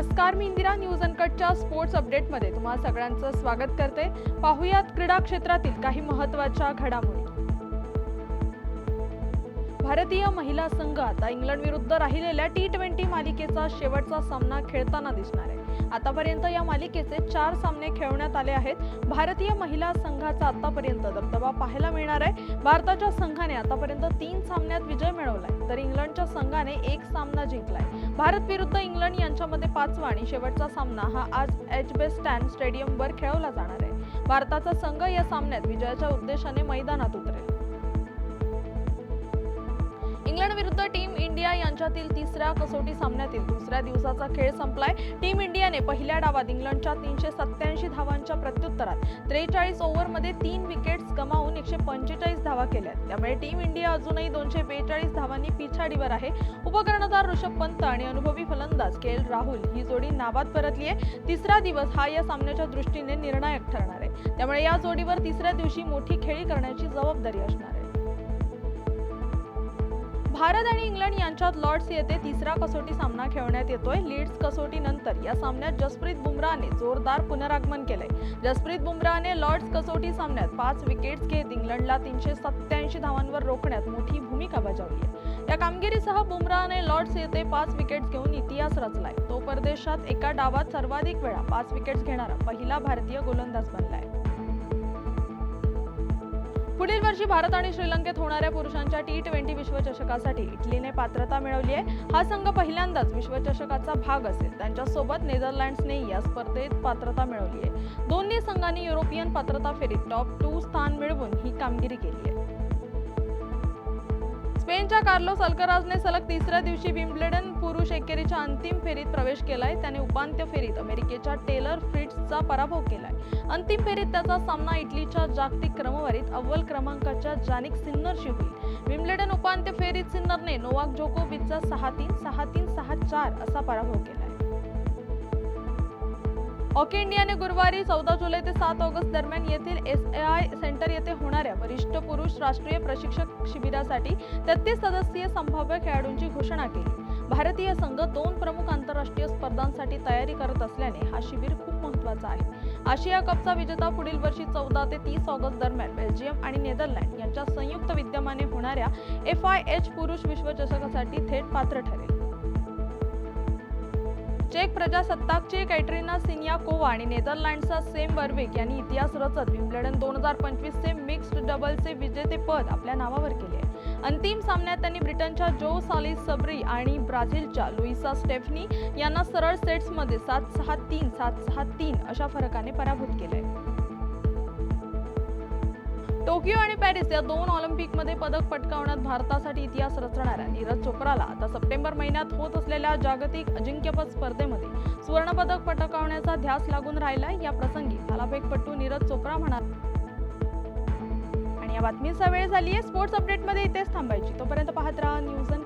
नमस्कार मी इंदिरा न्यूज अनकटच्या स्पोर्ट्स अपडेटमध्ये तुम्हा सगळ्यांचं स्वागत करते. पाहुयात क्रीडा क्षेत्रातील काही महत्त्वाच्या घडामोडी. भारतीय महिला संघ आता इंग्लंड विरुद्ध राहिलेल्या टी ट्वेंटी मालिकेचा शेवटचा सामना खेळताना दिसणार आहे. आतापर्यंत या मालिकेचे चार सामने खेळवण्यात आले आहेत. भारतीय महिला संघाचा आतापर्यंत दबदबा पाहायला मिळणार आहे. भारताच्या संघाने आतापर्यंत तीन सामन्यात विजय मिळवलाय तर इंग्लंडच्या संघाने एक सामना जिंकलाय. भारत विरुद्ध इंग्लंड यांच्यामध्ये पाचवा आणि शेवटचा सामना हा आज एच बे स्टँड स्टेडियमवर खेळवला जाणार आहे. भारताचा संघ या सामन्यात विजयाच्या उद्देशाने मैदानात उतरेल. इंग्लंड विरुद्ध टीम इंडिया यांच्यातील तिसऱ्या कसोटी सामन्यातील दुसऱ्या दिवसाचा खेळ संपलाय. टीम इंडियाने पहिल्या डावात इंग्लंडच्या तीनशे सत्याऐंशी धावांच्या प्रत्युत्तरात त्रेचाळीस ओव्हरमध्ये तीन विकेट्स गमावून एकशे पंचेचाळीस धावा केल्या त्यामुळे टीम इंडिया अजूनही दोनशे बेचाळीस धावांनी पिछाडीवर आहे. उपकर्णधार ऋषभ पंत आणि अनुभवी फलंदाज के एल राहुल ही जोडी नाबाद परतली आहे. तिसरा दिवस हा या सामन्याच्या दृष्टीने निर्णायक ठरणार आहे. त्यामुळे या जोडीवर तिसऱ्या दिवशी मोठी खेळी करण्याची जबाबदारी असणार आहे. भारत आणि इंग्लंड यांच्यात लॉर्ड्स येथे तिसरा कसोटी सामना खेळण्यात येतोय. लीड्स कसोटी नंतर या सामन्यात जसप्रीत बुमराहने जोरदार पुनरागमन केलंय. जसप्रीत बुमराहने लॉर्ड्स कसोटी सामन्यात पाच विकेट्स घेत इंग्लंडला तीनशे सत्त्याऐंशी धावांवर रोखण्यात मोठी भूमिका बजावली आहे. या कामगिरीसह बुमराहने लॉर्ड्स येथे पाच विकेट्स घेऊन इतिहास रचलाय. तो परदेशात एका डावात सर्वाधिक वेळा पाच विकेट्स घेणारा पहिला भारतीय गोलंदाज बनलाय. पुढील वर्षी भारत आणि श्रीलंकेत होणाऱ्या पुरुषांच्या टी ट्वेंटी विश्वचषकासाठी इटलीने पात्रता मिळवली आहे. हा संघ पहिल्यांदाच विश्वचषकाचा भाग असेल. त्यांच्यासोबत नेदरलँड्सने या स्पर्धेत पात्रता मिळवली आहे. दोन्ही संघांनी युरोपियन पात्रता फेरीत टॉप टू स्थान मिळवून ही कामगिरी केली आहे. स्पेनच्या कार्लोस अल्कराजने सलग तिसऱ्या दिवशी विम्बलेडन पुरुष एकेरीच्या अंतिम फेरीत प्रवेश केलाय. त्याने उपांत्य फेरीत अमेरिकेच्या टेलर फ्रिट्सचा पराभव केलाय. अंतिम फेरीत त्याचा सामना इटलीच्या जागतिक क्रमवारीत अव्वल क्रमांकाच्या जानिक सिन्नरशी होईल. विम्बलेडन उपांत्य फेरीत सिन्नरने नोवाक जोकोविचचा सहा तीन सहा तीन सहा चार असा पराभव केलाय. हॉकी इंडियाने गुरुवारी चौदा जुलै ते सात ऑगस्ट दरम्यान येथील एस ए आय सेंटर येथे होणाऱ्या वरिष्ठ पुरुष राष्ट्रीय प्रशिक्षक शिबिरासाठी तेहतीस सदस्यीय संभाव्य खेळाडूंची घोषणा केली. भारतीय संघ दोन प्रमुख आंतरराष्ट्रीय स्पर्धांसाठी तयारी करत असल्याने हा शिबिर खूप महत्त्वाचा आहे. आशिया कपचा विजेता पुढील वर्षी चौदा ते तीस ऑगस्ट दरम्यान बेल्जियम आणि नेदरलँड यांच्या संयुक्त विद्यमाने होणाऱ्या एफ आय एच पुरुष विश्वचषकासाठी थेट पात्र ठरेल. चेक प्रजासत्ताकचे कॅटरीना सिनियाकोवा आणि नेदरलँडचा सेम बर्विक यांनी इतिहास रचत विम्बल्डन दोन हजार पंचवीसचे मिक्स्ड डबलचे विजेतेपद आपल्या नावावर केले. अंतिम सामन्यात त्यांनी ब्रिटनच्या जो सालिस सबरी आणि ब्राझीलच्या लुईसा स्टेफनी यांना सरळ सेट्समध्ये सात सहा तीन सात सहा तीन अशा फरकाने पराभूत केले. टोकियो आणि पॅरिस या दोन ऑलिम्पिकमध्ये पदक पटकावण्यात भारतासाठी इतिहास रचणाऱ्या नीरज चोप्राला आता सप्टेंबर महिन्यात होत असलेल्या जागतिक अजिंक्यपद स्पर्धेमध्ये सुवर्णपदक पटकावण्याचा ध्यास लागून राहिलाय. या प्रसंगी भालाफेकपटू नीरज चोप्रा म्हणाला आणि या बातमीचा वेळ झाली आहे स्पोर्ट्स अपडेटमध्ये इथेच थांबायची. तोपर्यंत पाहत राहा न्यूज अन